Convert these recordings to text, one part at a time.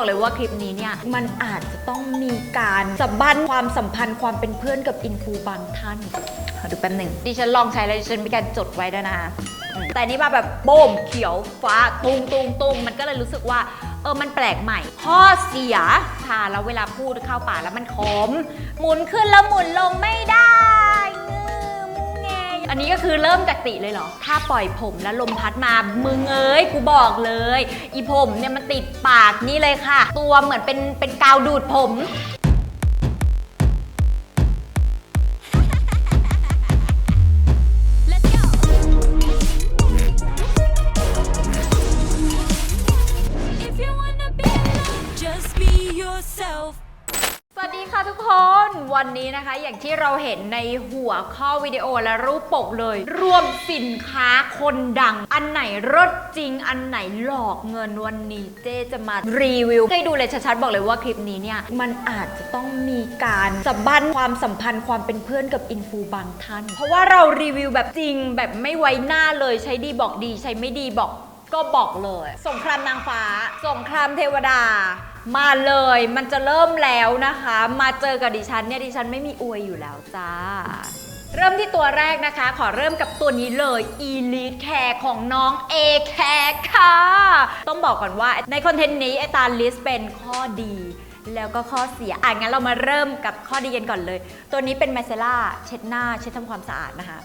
บอกเลยว่าคลิปนี้เนี่ยมันอาจจะต้องมีการสะบั้นความสัมพันธ์ความเป็นเพื่อนกับอินฟูบางท่านขอดูแป๊บหนึ่งดิฉันลองใช้แล้วดิฉันมีการจดไว้ด้วยนะอืมแต่นี่มาแบบโบ่มเขียวฟ้าตุงตุงตุงมันก็เลยรู้สึกว่าเออ มันแปลกใหม่ ข้อเสียทานแล้วเวลาพูดเข้าปากแล้วมันขม หมุนขึ้นแล้วหมุนลงไม่ได้งือมุงแง อันนี้ก็คือเริ่มจากติเลยเหรอ ถ้าปล่อยผมแล้วลมพัดมา มึงเอ้ยกูบอกเลย อีผมเนี่ยมันติดปากนี่เลยค่ะ ตัวเหมือนเป็นเป็นกาวดูดผม อย่างที่เราเห็นในหัวข้อวิดีโอและรูปปกเลย รวมสินค้าคนดัง อันไหนรสจริง อันไหนหลอกเงินวันนี้เจ๊จะมารีวิวให้ดูเลยชัดๆบอกเลยว่าคลิปนี้เนี่ย มันอาจจะต้องมีการสะบั้นความสัมพันธ์ความเป็นเพื่อนกับอินฟูบางท่าน เพราะว่าเรารีวิวแบบจริงแบบไม่ไว้หน้าเลยใช้ดีบอกดี ใช้ไม่ดีบอกก็บอกเลย สงครามนางฟ้า สงครามเทวดา มาเลยมันจะเริ่มแล้วนะคะ มาเจอกับดิฉันเนี่ยดิฉันไม่มีอวยอยู่แล้วจ้า เริ่มที่ตัวแรกนะคะ ขอเริ่มกับตัวนี้เลย Elite Care ของน้อง A Care ค่ะ ต้องบอกก่อนว่าในคอนเทนต์นี้ไอตาลิสต์เป็นข้อดีแล้วก็ข้อเสีย อะงั้นเรามาเริ่มกับข้อดีกันก่อนเลย ตัวนี้เป็นไมเซล่าเช็ดหน้าเช็ดทำความสะอาดนะคะ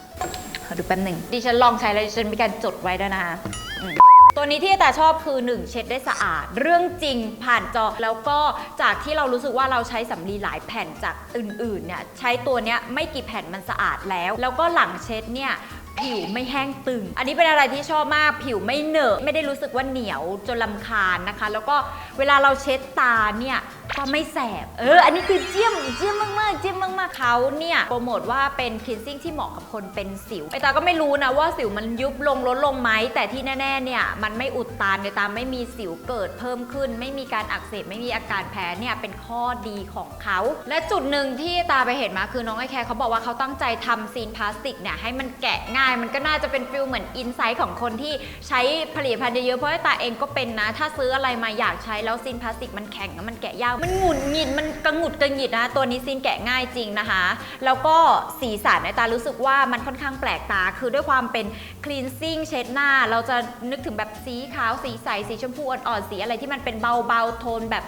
ขอดูแป๊บหนึ่งดิฉันลองใช้แล้วดิฉันมีการจดไว้ด้วยนะคะอืม ตัวนี้ที่แต่ชอบคือ 1 เช็ดได้สะอาด เรื่องจริงผ่านจอแล้วก็จากที่เรารู้สึกว่าเราใช้สำลีหลายแผ่นจากอื่นๆเนี่ยใช้ตัวเนี้ยไม่กี่แผ่นมันสะอาดแล้ว แล้วก็หลังเช็ดเนี่ยผิวไม่แห้งตึง อันนี้เป็นอะไรที่ชอบมาก ผิวไม่เหนอะ ไม่ได้รู้สึกว่าเหนียวจนลำคาญนะคะ แล้วก็เวลาเราเช็ดตาเนี่ยก็ไม่แสบ เออ อันนี้คือเจียมเจียมมากๆเจียมมากๆเขาเนี่ยโปรโมทว่าเป็นคลีนซิ่งที่เหมาะกับคนเป็นสิวไอตาก็ไม่รู้นะว่าสิวมันยุบลงลดลงไหมแต่ที่แน่ๆเนี่ยมันไม่อุดตันในตาไม่มีสิวเกิดเพิ่มขึ้น ไม่มีการอักเสบไม่มีอาการแพ้เนี่ยเป็นข้อดีของเขาและจุดหนึ่งที่ตาไปเห็นมาคือน้องไอแคร์เขาบอกว่าเขาตั้งใจทำซีนพลาสติกเนี่ยให้มันแกะง่าย มันก็น่าจะเป็นฟิลเหมือนอินไซต์ของคนที่ใช้ผลิตภัณฑ์เยอะๆเพราะไอตาเองก็เป็นนะ ถ้าซื้ออะไรมาอยากใช้แล้วซีนพลาสติกมันแข็งแล้วมันแกะยากมันหงุดหงิดมันกระหงุดกระหงิดนะตัวนี้ซีนแกะง่ายจริงนะคะ แล้วก็สีสันในตารู้สึกว่ามันค่อนข้างแปลกตา คือด้วยความเป็น cleansing เช็ดหน้า เราจะนึกถึงแบบสีขาวสีใสสีชมพูอ่อนๆสีอะไรที่มันเป็นเบาๆโทนแบบ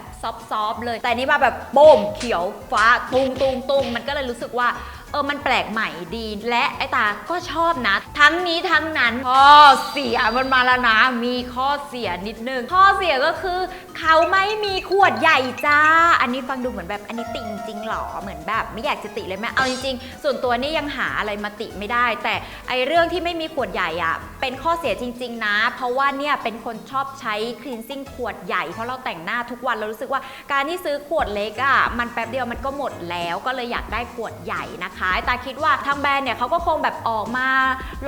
ซอฟๆเลย แต่นี่มาแบบโป่มเขียวฟ้าตุงตุงตุงมันก็เลยรู้สึกว่า เออมันแปลกใหม่ดี และไอตาก็ชอบนะ ทั้งนี้ทั้งนั้นข้อเสียมันมาแล้วนะ มีข้อเสียนิดนึง ข้อเสียก็คือ เขาไม่มีขวดใหญ่จ้า อันนี้ฟังดูเหมือนแบบอันนี้ติจริงๆหรอเหมือนแบบ ไม่อยากจะติเลยแม่เอาจริงๆ ส่วนตัวนี่ยังหาอะไรมาติไม่ได้ แต่ไอเรื่องที่ไม่มีขวดใหญ่อะเป็นข้อเสียจริง ๆ นะ เพราะว่าเนี่ยเป็นคนชอบใช้ cleansing ขวดใหญ่เพราะเราแต่งหน้าทุกวันเรารู้สึกว่าการที่ซื้อขวดเล็กอะมันแป๊บเดียวมันก็หมดแล้วก็เลยอยากได้ขวดใหญ่นะคะตาคิดว่าทางแบรนด์เนี่ยเขาก็คงแบบออกมา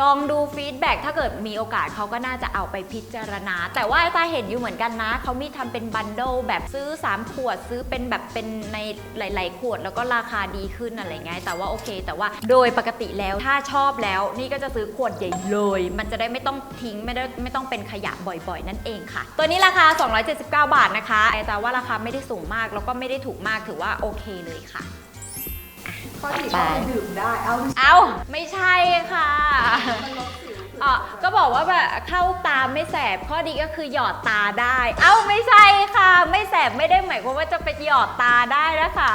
ลองดูฟีดแบ็กถ้าเกิดมีโอกาสเขาก็น่าจะเอาไปพิจารณา แต่ว่าตาเห็นอยู่เหมือนกันนะเขามีทำเป็นบันเดิลแบบซื้อ 3 ขวดซื้อเป็นแบบเป็นในหลาย ๆ ขวดแล้วก็ราคาดีขึ้นอะไรเงี้ยแต่ว่าโอเค แต่ว่าโดยปกติแล้วถ้าชอบแล้วนี่ก็จะซื้อขวดใหญ่เลย มันจะได้ไม่ต้องทิ้งไม่ได้ไม่ต้องเป็นขยะบ่อยๆ นั่นเองค่ะ ตัวนี้ราคา 279 บาทนะคะไอตาว่าราคาไม่ได้สูงมากแล้วก็ไม่ได้ถูกมากถือว่าโอเคเลยค่ะ ข้อที่ชอบดื่มได้ เอาเอา ไม่ใช่ค่ะมันลดสิวอ๋อก็บอกว่าแบบเข้าตาไม่แสบ ข้อดีก็คือหยอดตาได้ เอ้าไม่ใช่ค่ะ ไม่แสบไม่ได้หมายความว่าจะไปหยอดตาได้นะคะ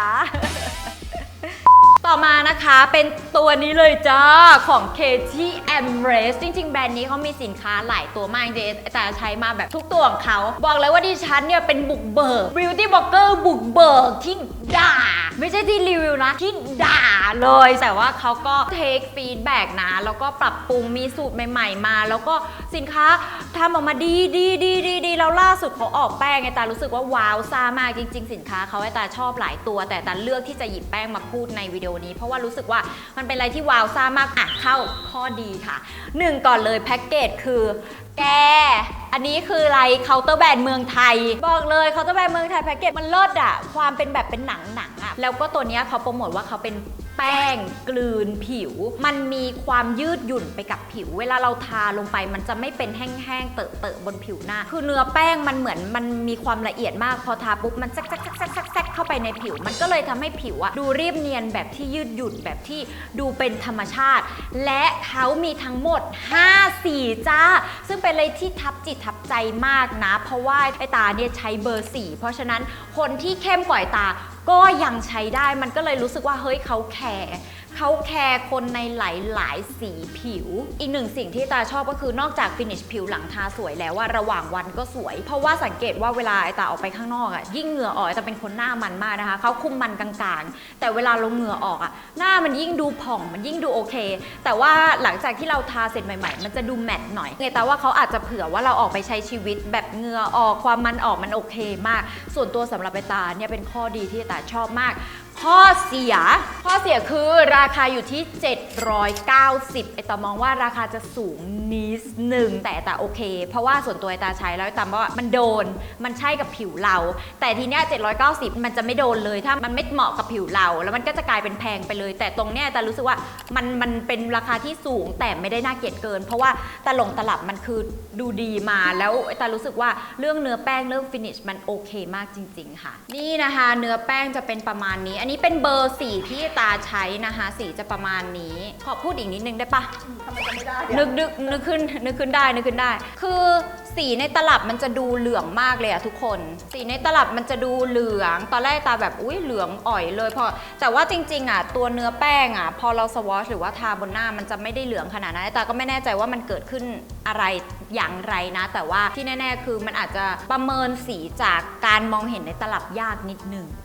ต่อมานะคะเป็นตัวนี้เลยจ้า ของ K T m r a c e จริง ๆ แบรนด์นี้เขามีสินค้าหลายตัวมากจริงๆแต่ใช้มาแบบทุกตัวของเขา บอกเลยว่าดิฉันเนี่ยเป็นบุกเบิก Beauty Blogger บุกเบิกที่ด่า ไม่ใช่ที่รีวิวนะ ที่ด่าเลย แต่ว่าเขาก็ take feedback นะ แล้วก็ปรับปรุงมีสูตรใหม่ ๆ มา แล้วก็สินค้าทำออกมาดีดีดีดีดีแล้วล่าสุดเขาออกแป้งไงตารู้สึกว่าว้าวซ่ามากจริง ๆ สินค้าเขาไอ้ตาชอบหลายตัว แต่ตาเลือกที่จะหยิบแป้งมาพูดในวิดีโอนี้ เพราะว่ารู้สึกว่ามันเป็นอะไรที่ว้าวซ่ามากอะเข้าข้อดีค่ะหนึ่งก่อนเลยแพ็กเกจคือแก อันนี้คืออะไรเคาน์เตอร์แบรนด์เมืองไทย บอกเลยเคาน์เตอร์แบรนด์เมืองไทยแพ็กเกจมันเลิศอะความเป็นแบบเป็นหนังหนังๆอะแล้วก็ตัวเนี้ยเขาโปรโมทว่าเขาเป็นแป้งกลืนผิว มันมีความยืดหยุ่นไปกับผิว เวลาเราทาลงไปมันจะไม่เป็นแห้งๆเตอะๆบนผิวหน้า คือเนื้อแป้งมันเหมือนมันมีความละเอียดมากพอทาปุ๊บมันแซกๆๆๆ เข้าไปในผิว มันก็เลยทำให้ผิวอะดูเรียบเนียนแบบที่ยืดหยุ่นแบบที่ดูเป็นธรรมชาติ และเขามีทั้งหมด 5 สีจ้า ซึ่งเป็นอะไรที่ทับจิตทับใจมากนะ เพราะว่าไอตาเนี่ยใช้เบอร์ 4 เพราะฉะนั้นคนที่เข้มกว่าไอตาก็ยังใช้ได้มันก็เลยรู้สึกว่าเฮ้ยเขาแคร์ เขาแคร์คนในหลาย ๆ สีผิว อีกหนึ่งสิ่งที่ตาชอบก็คือนอกจากฟินิชผิวหลังทาสวยแล้วว่าระหว่างวันก็สวย เพราะว่าสังเกตว่าเวลาไอตาออกไปข้างนอกอะยิ่งเหงื่อออกไอตาเป็นคนหน้ามันมากนะคะเขาคุมมันกลางๆ แต่เวลาเราเหงื่อออกอะหน้ามันยิ่งดูผ่องมันยิ่งดูโอเค แต่ว่าหลังจากที่เราทาเสร็จใหม่ ๆ มันจะดูแมตต์หน่อยไงแต่ว่าเขาอาจจะเผื่อว่าเราออกไปใช้ชีวิต แบบเหงื่อออกความมันออกมันโอเคมาก ส่วนตัวสำหรับไอตาเนี่ยเป็นข้อดีที่ตาชอบมาก ข้อเสีย ข้อเสียคือราคาอยู่ที่ 790ไอตามองว่าราคาจะสูงนิดหนึ่งแต่แต่โอเค เพราะว่าส่วนตัวไอตาใช้แล้วไอตามว่ามันโดนมันใช่กับผิวเรา แต่ทีเนี้ย790 มันจะไม่โดนเลยถ้ามันไม่เหมาะกับผิวเรา แล้วมันก็จะกลายเป็นแพงไปเลย แต่ตรงเนี้ยต่รู้สึกว่ามันมันเป็นราคาที่สูงแต่ไม่ได้น่าเกลียดเกิน เพราะว่าตลงตลับมันคือดูดีมาแล้วไอตารู้สึกว่าเรื่องเนื้อแป้งเรื่องฟินิชมันโอเคมากจริง ๆ ค่ะ นี่นะคะ เนื้อแป้งจะเป็นประมาณนี้อันนี้เป็นเบอร์สีที่ตาใช้นะคะ สีจะประมาณนี้ ขอพูดอีกนิดนึงได้ปะทำไมจะไม่ได้เดี๋ยวนึกนึกนึกขึ้นนึกขึ้นได้นึกขึ้นได้ คือสีในตลับมันจะดูเหลืองมากเลยอะทุกคน สีในตลับมันจะดูเหลือง ตอนแรกตาแบบอุ้ยเหลืองอ่อยเลยพอ แต่ว่าจริงๆอะตัวเนื้อแป้งอะพอเราสวอชหรือว่าทาบนหน้ามันจะไม่ได้เหลืองขนาดนั้นตาก็ไม่แน่ใจว่ามันเกิดขึ้นอะไรอย่างไรนะ แต่ว่าที่แน่ ๆ คือมันอาจจะประเมินสีจากการมองเห็นในตลับยากนิดนึงอืม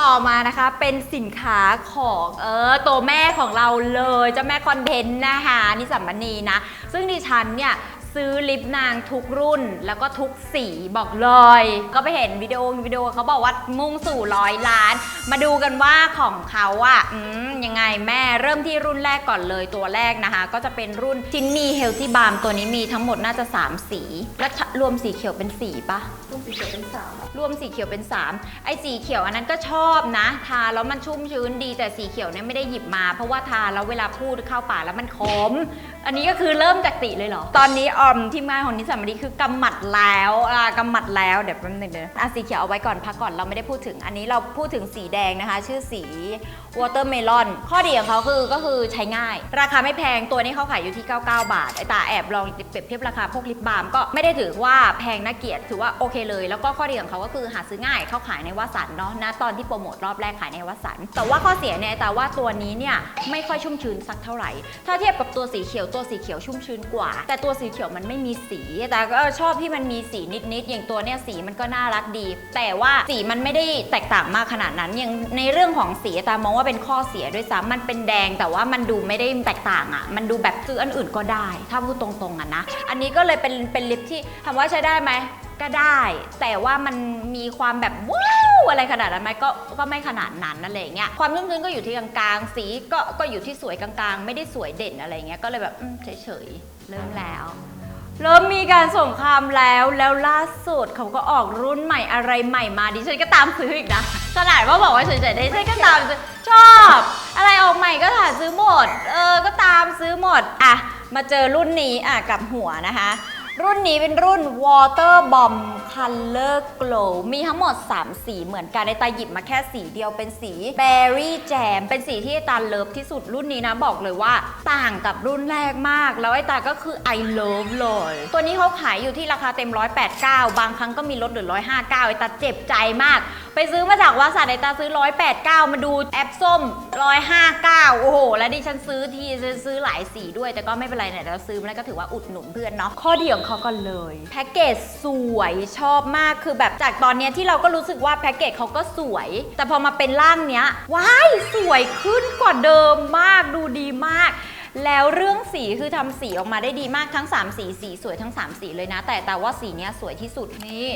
ต่อมานะคะเป็นสินค้าของเออตัวแม่ของเราเลยเจ้าแม่คอนเทนต์นะคะนิสสัมมณีนะ ซึ่งดิฉันเนี่ย ซื้อลิปนางทุกรุ่น แล้วก็ทุกสีบอกเลย ก็ไปเห็นวิดีโอวิดีโอเขาบอกว่ามุ่งสู่ร้อยล้าน มาดูกันว่าของเขาอะอืมยังไงแม่เริ่มที่รุ่นแรกก่อนเลยตัวแรกนะคะ ก็จะเป็นรุ่นจินนี่เฮลที่บา m ตัวนี้มีทั้งหมดน่าจะ 3 สี และรวมสีเขียวเป็นสีปะต้องสีเขียวเป็นสามอะรวมสีเขียวเป็น 3 ไอ้สีเขียวอันนั้นก็ชอบนะ ทาแล้วมันชุ่มชื้นดีแต่สีเขียวเนี่ยไม่ได้หยิบมา เพราะว่าทาแล้วเวลาพูดเข้าปากแล้วมันขม อันนี้ก็คือเริ่มจากติเลยเหรอ ตอนนี้ออมทีมงานของนิสสัมมณีคือกำหมัดแล้วอ่ากำหมัดแล้วเดี๋ยวแป๊บนึงเดี๋ยวอะสีเขียวเอาไว้ก่อนพักก่อนเราไม่ได้พูดถึง อันนี้เราพูดถึงสีแดงนะคะ ชื่อสี watermelon ข้อดีของเขาคือก็คือใช้ง่าย ราคาไม่แพงตัวนี้เขาขายอยู่ที่ 99 บาทไอตาแอบลองเปรียบเทียบราคาพวกลิปบาล์มก็ไม่ได้ถือว่าแพงน่าเกลียดถือว่าโอเคเลย แล้วก็ข้อดีของเขาก็คือหาซื้อง่ายเขาขายในวัสันเนาะนะตอนที่โปรโมทรอบแรกขายในวัสันแต่ว่าข้อเสียเนี่ยแต่ว่าตัวนี้เนี่ยไม่ค่อยชุ่มชื้นสักเท่าไหร่ ถ้าเทียบกับตัวสีเขียวตัวสีเขียวชุ่มชื้นกว่า แต่ตัวสีเขียวมันไม่มีสีแต่ก็ชอบที่มันมีสีนิดๆอย่างตัวเนี่ยสีมันก็น่ารักดี แต่ว่าสีมันไม่ได้แตกต่างมากขนาดนั้นอย่างในเรื่องของสีตามองว่าเป็นข้อเสียด้วยซ้ำมันเป็นแดงแต่ว่ามันดูไม่ได้แตกต่างอะ มันดูแบบซื้ออันอื่นก็ได้ ถ้าพูดตรงๆอะนะ อันนี้ก็เลยเป็นเป็นลิปที่ถามว่าใช้ได้ไหมก็ได้ แต่ว่ามันมีความแบบว้าวอะไรขนาดนั้นไหมก็ก็ไม่ขนาดนั้นอะไรอย่างเงี้ยความนุ่มชื้นก็อยู่ที่กลางๆ สีก็ก็อยู่ที่สวยกลางๆ ไม่ได้สวยเด่นอะไรเงี้ยก็เลยแบบเฉยๆเริ่มแล้ว เริ่มมีการส่งความแล้วแล้วล่าสุดเขาก็ออกรุ่นใหม่อะไรใหม่มาดิฉันก็ตามซื้ออีกนะขนาดว่าบอกว่าเฉยๆดิฉันก็ตามซื้อชอบ อะไรออกใหม่ก็หาซื้อหมด เออก็ตามซื้อหมดอะมาเจอรุ่นนี้อะกับหัวนะคะ รุ่นนี้เป็นรุ่น Water Bomb Color Glow มีทั้งหมด 3 สีเหมือนกันในตาหยิบมาแค่สีเดียวเป็นสี Berry Jam เป็นสีที่ไอตาเลิฟที่สุดรุ่นนี้นะบอกเลยว่า ต่างกับรุ่นแรกมาก แล้วไอ้ตาก็คือ I love เลย ตัวนี้เขาขายอยู่ที่ราคาเต็ม 189 บางครั้งก็มีลดเหลือ 159 ไอ้ตาเจ็บใจมาก ไปซื้อมาจากวาสาไอ้ตาซื้อ 189 มาดูแอปส้ม 159 โอ้โห แล้วดิฉันซื้อทีซื้อหลายสีด้วย แต่ก็ไม่เป็นไรเนี่ยเราซื้อมาแล้วก็ถือว่าอุดหนุนเพื่อนเนาะข้อดีของเขาก็เลย แพ็กเกจสวยชอบมากคือแบบจากตอนเนี้ยที่เราก็รู้สึกว่าแพ็กเกจเขาก็สวย แต่พอมาเป็นร่างเนี้ยว้ายสวยขึ้นกว่าเดิมมากดูดีมากแล้วเรื่องสีคือทำสีออกมาได้ดีมากทั้ง 3 สีสีสวยทั้ง 3 สีเลยนะ แต่แต่ว่าสีเนี้ยสวยที่สุดนี่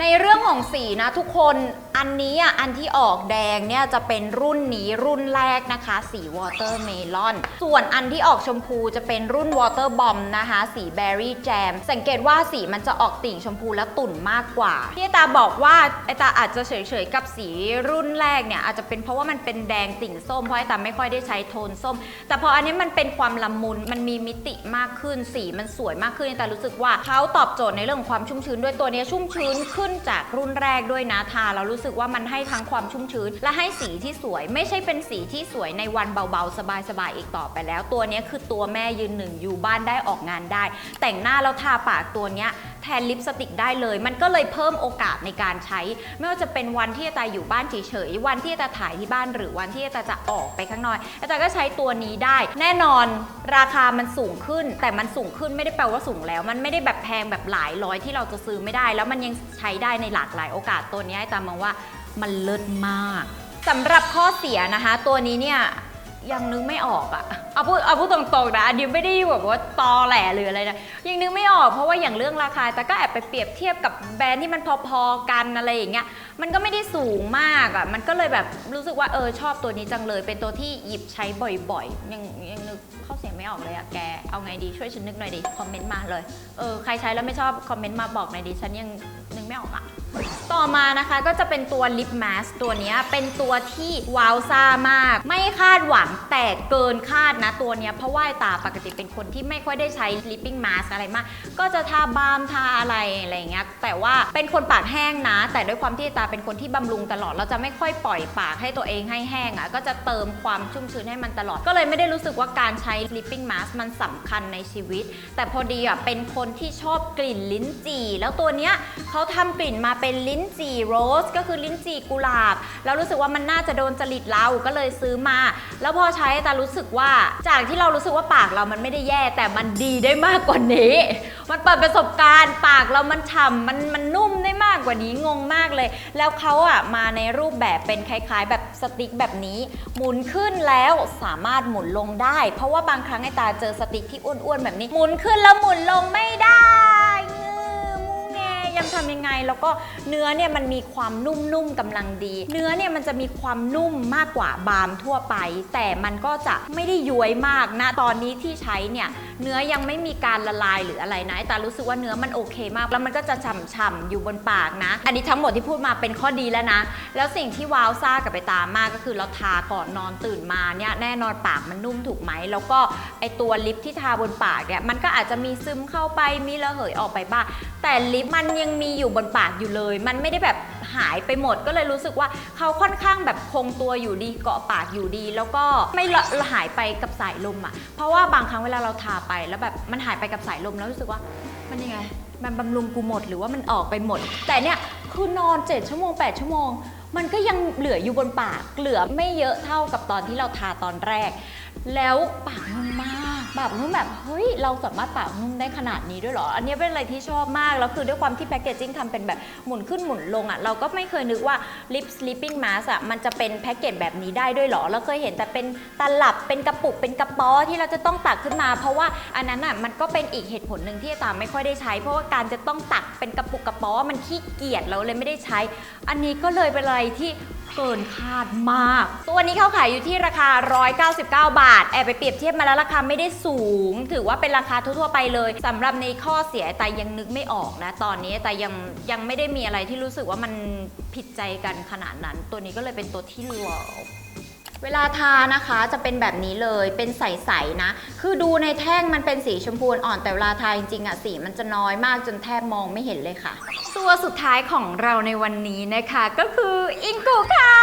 ในเรื่องของสีนะทุกคนอันนี้อะอันที่ออกแดงเนี่ยจะเป็นรุ่นนี้รุ่นแรกนะคะ สีวอเตอร์เมลอนส่วนอันที่ออกชมพูจะเป็นรุ่นวอเตอร์บอมนะคะ สีเบอร์รี่แจมสังเกตว่าสีมันจะออกติ่งชมพูและตุ่นมากกว่าพี่ตาบอกว่าไอตาอาจจะเฉยๆกับสีรุ่นแรกเนี่ยอาจจะเป็นเพราะว่ามันเป็นแดงติ่งส้มเพราะไอตาไม่ค่อยได้ใช้โทนส้ม แต่พออันนี้มันเป็นความละมุนมันมีมิติมากขึ้นสีมันสวยมากขึ้นแต่รู้สึกว่าเขาตอบโจทย์ในเรื่องของความชุ่มชื้นด้วยตัวนี้ชุ่มชื้นขึ้นจากรุ่นแรกด้วยนะทาแล้วรู้สึกว่ามันให้ทั้งความชุ่มชื้น และให้สีที่สวย ไม่ใช่เป็นสีที่สวยในวันเบาๆ สบายๆอีกต่อไปแล้ว ตัวนี้คือตัวแม่ยืนหนึ่งอยู่บ้านได้ออกงานได้ แต่งหน้าแล้วทาปากตัวเนี้ย แทนลิปสติกได้เลย มันก็เลยเพิ่มโอกาสในการใช้ ไม่ว่าจะเป็นวันที่อาตาอยู่บ้านเฉยๆวันที่อาตาถ่ายที่บ้าน หรือวันที่อาตาจะออกไปข้างนอกอาตาก็ใช้ตัวนี้ได้ แน่นอนราคามันสูงขึ้น แต่มันสูงขึ้นไม่ได้แปลว่าสูงแล้ว มันไม่ได้แบบแพงแบบหลายร้อยที่เราจะซื้อไม่ได้ แล้วมันยังใช้ได้ในหลากหลายโอกาสตัวนี้อาตามองว่ามันเลิศมากสำหรับข้อเสียนะคะ ตัวนี้เนี่ยยังนึกไม่ออกอะ เอาพูดเอาพูดตรงๆนะอันนี้ไม่ได้แบบว่าตอแหลหรืออะไรนะยังนึกไม่ออกเพราะว่าอย่างเรื่องราคา แต่ก็แอบไปเปรียบเทียบกับแบรนด์ที่มันพอๆกันอะไรอย่างเงี้ยมันก็ไม่ได้สูงมากอะมันก็เลยแบบรู้สึกว่าเออชอบตัวนี้จังเลย เป็นตัวที่หยิบใช้บ่อยๆยังยังนึกเข้อเสียงไม่ออกเลยอะแกเอาไงดีช่วยฉันนึกหน่อยดิคอมเมนต์มาเลยเออใครใช้แล้วไม่ชอบคอมเมนต์มาบอกหน่อยดิฉันยังนึกไม่ออกอะต่อมานะคะก็จะเป็นตัวลิปมาสตัวนี้เป็นตัวที่ว้าวซ่ามาก ไม่คาดหวังแต่เกินคาดนะตัวเนี้ยเพราะว่าตาปกติเป็นคนที่ไม่ค่อยได้ใช้ลิปปิ้งมาสอะไรมาก ก็จะทาบามทาอะไรอะไรอย่างเงี้ยแต่ว่าเป็นคนปากแห้งนะ แต่ด้วยความที่ตาเป็นคนที่บำรุงตลอด เราจะไม่ค่อยปล่อยปากให้ตัวเองให้แห้งอะก็จะเติมความชุ่มชื้นให้มันตลอด ก็เลยไม่ได้รู้สึกว่าการใช้ลิปปิ้งมาสมันสำคัญในชีวิต แต่พอดีอะเป็นคนที่ชอบกลิ่นลิ้นจี่ แล้วตัวเนี้ยเขาทำกลิ่นมาเป็นลิ้นจี่โรสก็คือลิ้นจี่กุหลาบ แล้วรู้สึกว่ามันน่าจะโดนจริตเราก็เลยซื้อมา แล้วพอใช้ต่รู้สึกว่าจากที่เรารู้สึกว่าปากเรามันไม่ได้แย่แต่มันดีได้มากกว่านี้ มันเปิดประสบการณ์ ปากเรามันฉ่ำมันมันนุ่มได้มากกว่านี้งงมากเลย แล้วเขาอะมาในรูปแบบเป็นคล้ายๆ แบบสติ๊กแบบนี้ หมุนขึ้นแล้วสามารถหมุนลงได้ เพราะว่าบางครั้งไอ้ตาเจอสติ๊กที่อ้วนๆแบบนี้ หมุนขึ้นแล้วหมุนลงไม่ได้ ยำทำยังไง แล้วก็เนื้อเนี่ยมันมีความนุ่มๆกำลังดี เนื้อเนี่ยมันจะมีความนุ่มมากกว่าบาล์มทั่วไป แต่มันก็จะไม่ได้ย้วยมากนะตอนนี้ที่ใช้เนี่ยเนื้อยังไม่มีการละลายหรืออะไรนะไอตารู้สึกว่าเนื้อมันโอเคมาก แล้วมันก็จะฉ่ำๆอยู่บนปากนะ อันนี้ทั้งหมดที่พูดมาเป็นข้อดีแล้วนะ แล้วสิ่งที่ว้าวซ่ากับไปตามมากก็คือเราทาก่อนนอนตื่นมาเนี่ยแน่นอนปากมันนุ่มถูกไหม แล้วก็ไอตัวลิปที่ทาบนปากเนี่ยมันก็อาจจะมีซึมเข้าไปมีระเหยออกไปบ้างแต่ลิปมันยังมีอยู่บนปากอยู่เลย มันไม่ได้แบบ หายไปหมดก็เลยรู้สึกว่าเขาค่อนข้างแบบคงตัวอยู่ดีเกาะปากอยู่ดี แล้วก็ไม่ละหายไปกับสายลมอะเพราะว่าบางครั้งเวลาเราทาไปแล้วแบบมันหายไปกับสายลมแล้วรู้สึกว่ามันยังไง มันบำรุงกูหมดหรือว่ามันออกไปหมด แต่เนี่ยคือนอน 7 ชั่วโมง 8 ชั่วโมง มันก็ยังเหลืออยู่บนปากเหลือไม่เยอะเท่ากับตอนที่เราทาตอนแรก แล้วปากนุ่มมาก ปากนุ่มแบบเฮ้ยเราสามารถปากนุ่มได้ขนาดนี้ด้วยเหรอ อันนี้เป็นอะไรที่ชอบมาก แล้วคือด้วยความที่แพคเกจจิ้งทำเป็นแบบหมุนขึ้นหมุนลงอะเราก็ไม่เคยนึกว่าลิป sleeping mask อะมันจะเป็นแพ็กเกจแบบนี้ได้ด้วยเหรอ เราเคยเห็นแต่เป็นตลับเป็นกระปุกเป็นกระป๋อที่เราจะต้องตักขึ้นมา เพราะว่าอันนั้นอะมันก็เป็นอีกเหตุผลหนึ่งที่ตามไม่ค่อยได้ใช้ เพราะว่าการจะต้องตักเป็นกระปุกกระป๋อมันขี้เกียจเราเลยไม่ได้ใช้ อันนี้ก็เลยเป็นอะไรที่เกินคาดมาก ตัวนี้เขาขายอยู่ที่ราคา 199 บาท แอบไปเปรียบเทียบมาแล้วราคาไม่ได้สูง ถือว่าเป็นราคาทั่วๆไปเลยสำหรับในข้อเสียแต่ยังนึกไม่ออกนะ ตอนนี้แต่ยังยังไม่ได้มีอะไรที่รู้สึกว่ามันผิดใจกันขนาดนั้น ตัวนี้ก็เลยเป็นตัวที่หลอก เวลาทานะคะจะเป็นแบบนี้เลยเป็นใสๆนะ คือดูในแท่งมันเป็นสีชมพูอ่อนแต่เวลาทาจริงๆอะสีมันจะน้อยมากจนแทบมองไม่เห็นเลยค่ะ ตัวสุดท้ายของเราในวันนี้นะคะก็คืออิงกุค่ะ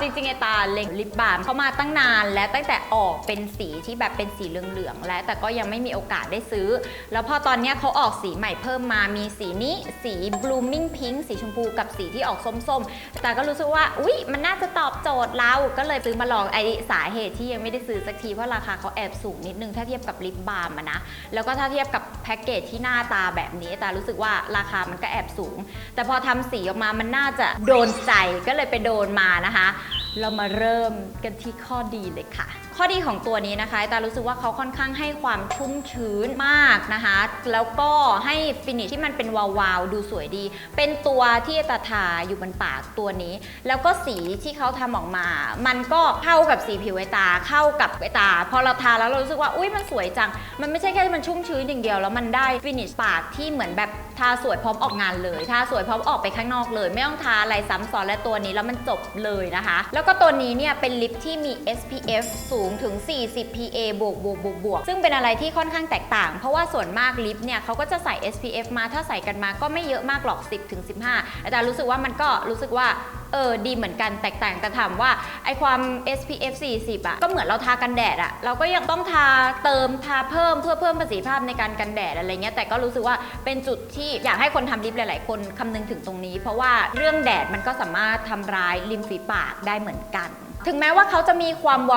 จริงๆไอตาเล็งลิปบาล์มเขามาตั้งนานและตั้งแต่ออกเป็นสีที่แบบเป็นสีเหลืองๆและแต่ก็ยังไม่มีโอกาสได้ซื้อ แล้วพอตอนนี้เขาออกสีใหม่เพิ่มมามีสีนี้สี blooming pink สีชมพูกับสีที่ออกส้มๆแต่ก็รู้สึกว่าอุ๊ยมันน่าจะตอบโจทย์เราก็เลยซื้อมาลองไอสาเหตุที่ยังไม่ได้ซื้อสักทีเพราะราคาเขาแอบสูงนิดนึงถ้าเทียบกับลิปบาล์มอะนะแล้วก็ถ้าเทียบกับแพ็กเกจที่หน้าตาแบบนี้ตารู้สึกว่าราคามันก็แอบสูง แต่พอทำสีออกมามันน่าจะโดนใจก็เลยไปโดนมานะคะ เรามาเริ่มกันที่ข้อดีเลยค่ะข้อดีของตัวนี้นะคะตารู้สึกว่าเขาค่อนข้างให้ความชุ่มชื้นมากนะคะ แล้วก็ให้ฟินิชที่มันเป็นวาวๆ ดูสวยดี เป็นตัวที่ตาทาอยู่บนปากตัวนี้ แล้วก็สีที่เขาทำออกมา มันก็เข้ากับสีผิวไอตาเข้ากับไอตา พอเราทาแล้วเรารู้สึกว่าอุ้ยมันสวยจัง มันไม่ใช่แค่มันชุ่มชื้นอย่างเดียว แล้วมันได้ฟินิชปากที่เหมือนแบบทาสวยพร้อมออกงานเลย ทาสวยพร้อมออกไปข้างนอกเลย ไม่ต้องทาอะไรซ้ำซ้อนและตัวนี้แล้วมันจบเลยนะคะ แล้วก็ตัวนี้เนี่ยเป็นลิปที่มี SPF สูงถึง 40 PA บวกบวกบวกบวกซึ่งเป็นอะไรที่ค่อนข้างแตกต่าง เพราะว่าส่วนมากลิปเนี่ยเขาก็จะใส่ SPF มาถ้าใส่กันมาก็ไม่เยอะมากหรอก 10ถึง15 อาจารย์รู้สึกว่ามันก็รู้สึกว่าเออดีเหมือนกันแตกต่างแต่ถามว่าไอความ SPF 40อะก็เหมือนเราทากันแดดอะเราก็ยังต้องทาเติมทาเพิ่มเพื่อเพิ่มประสิทธิภาพในการกันแดดอะไรเงี้ยแต่ก็รู้สึกว่าเป็นจุดที่อยากให้คนทำลิปหลาย ๆ คนคำนึงถึงตรงนี้ เพราะว่าเรื่องแดดมันก็สามารถทำร้ายริมฝีปากได้เหมือนกัน ถึงแม้ว่าเขาจะมีความว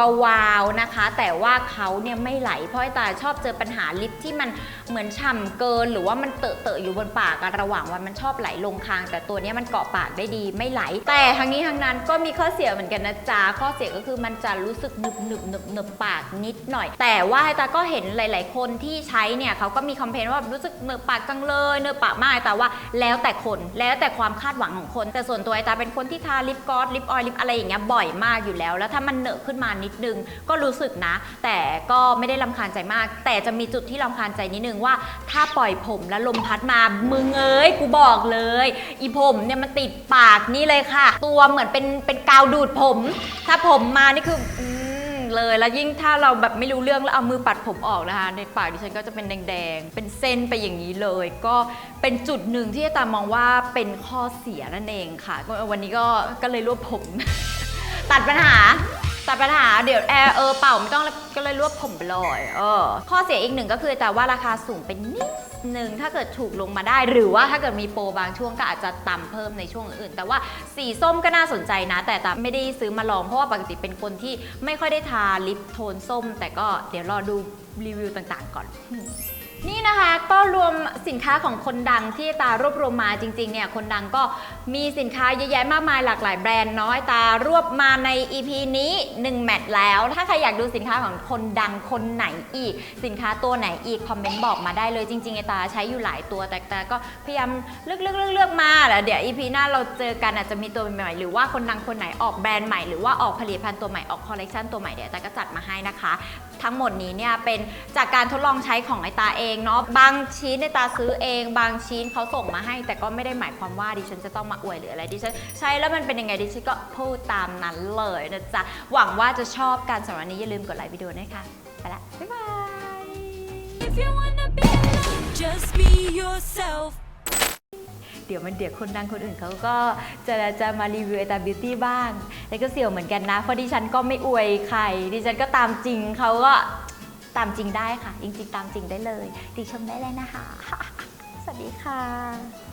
าวๆนะคะ แต่ว่าเขาเนี่ยไม่ไหล เพราะไอ้ตาชอบเจอปัญหาลิปที่มันเหมือนฉ่ำเกิน หรือว่ามันเตอะเตอะๆอยู่บนปากอะระหว่างวันมันชอบไหลลงคาง แต่ตัวนี้มันเกาะปากได้ดีไม่ไหล แต่ทั้งนี้ทั้งนั้นก็มีข้อเสียเหมือนกันนะจ๊ะข้อเสียก็คือมันจะรู้สึกหนึบหนึบหนึบหนึบปากนิดหน่อย แต่ว่าไอ้ตาก็เห็นหลาย ๆ คนที่ใช้เนี่ยเขาก็มีคอมเพลนว่ารู้สึกเหนบปากจังเลยเหนบปากมากแต่ว่าแล้วแต่คนแล้วแต่ความคาดหวังของคน แต่ส่วนตัวไอ้ตาเป็นคนที่ทาลิปกลอสลิปออยล์ลิปอะไรอย่างเงี้ยบ่อยมากอยู่แล้ว แล้วถ้ามันเหนอะขึ้นมานิดนึงก็รู้สึกนะ แต่ก็ไม่ได้ลำคาญใจมาก แต่จะมีจุดที่ลำคาญใจนิดนึงว่า ถ้าปล่อยผมแล้วลมพัดมามึงเอ้ยกูบอกเลย อีผมเนี่ยมันติดปากนี่เลยค่ะ ตัวเหมือนเป็นเป็นกาวดูดผม ถ้าผมมานี่คืออืมเลยแล้วยิ่งถ้าเราแบบไม่รู้เรื่องแล้วเอามือปัดผมออกนะคะ ในปากดิฉันก็จะเป็นแดงๆ เป็นเส้นไปอย่างนี้เลย ก็เป็นจุดหนึ่งที่อาตามมองว่าเป็นข้อเสียนั่นเองค่ะ วันนี้ก็ก็เลยรวบผม ตัดปัญหา ตัดปัญหาเดี๋ยวแอร์เออเป่าไม่ต้องแล้วก็เลยรวบผมไปเลยเออข้อเสียอีกหนึ่งก็คือแต่ว่าราคาสูงเป็นนิดหนึ่งถ้าเกิดถูกลงมาได้ หรือว่าถ้าเกิดมีโปรบางช่วงก็อาจจะต่ำเพิ่มในช่วงอื่น แต่ว่าสีส้มก็น่าสนใจนะ แต่ตาไม่ได้ซื้อมาลองเพราะว่าปกติเป็นคนที่ไม่ค่อยได้ทาลิปโทนส้ม แต่ก็เดี๋ยวรอดูรีวิวต่างๆ ก่อน นี่นะคะก็รวมสินค้าของคนดังที่ตารวบรวมมาจริงๆเนี่ยคนดังก็มีสินค้าเยอะแยะมากมายหลากหลายแบรนด์เน้อยตารวบมาใน EP นี้ 1 แมตช์แล้ว ถ้าใครอยากดูสินค้าของคนดังคนไหนอีก สินค้าตัวไหนอีก คอมเมนต์บอกมาได้เลยจริงๆไอตาใช้อยู่หลายตัวแต่แต่ก็พยายามเลือกเลือกเลือกเลือกมาแล้วเดี๋ยว EP หน้าเราเจอกันอาจจะมีตัวใหม่ๆหรือว่าคนดังคนไหนออกแบรนด์ใหม่หรือว่าออกผลิตภัณฑ์ตัวใหม่ออกคอลเลกชันตัวใหม่เดี๋ยวตาก็จัดมาให้นะคะ ทั้งหมดนี้เนี่ยเป็นจากการทดลองใช้ของไอตาเองเนาะบางชิ้นไอตาซื้อเอง บางชิ้นเขาส่งมาให้ แต่ก็ไม่ได้หมายความว่าดิฉันจะต้องมาอวยหรืออะไรดิฉันใช้แล้วมันเป็นยังไงดิฉันก็พูดตามนั้นเลยนะจ๊ะหวังว่าจะชอบการสำหรับวันนี้อย่าลืมกดไลค์วิดีโอนะคะไปละบ๊ายบาย If you wanna be alone, just be yourself. เดี๋ยวมันเดี๋ยวคนดังคนอื่นเขาก็จะจะมารีวิวไอตาบิวตี้บ้างแต่ก็เสี่ยวเหมือนกันนะ เพราะดิฉันก็ไม่อวยใคร ดิฉันก็ตามจริงเขาก็ ตามจริงได้ค่ะ จริงๆ ตามจริงได้เลย ติชมได้เลยนะคะ สวัสดีค่ะ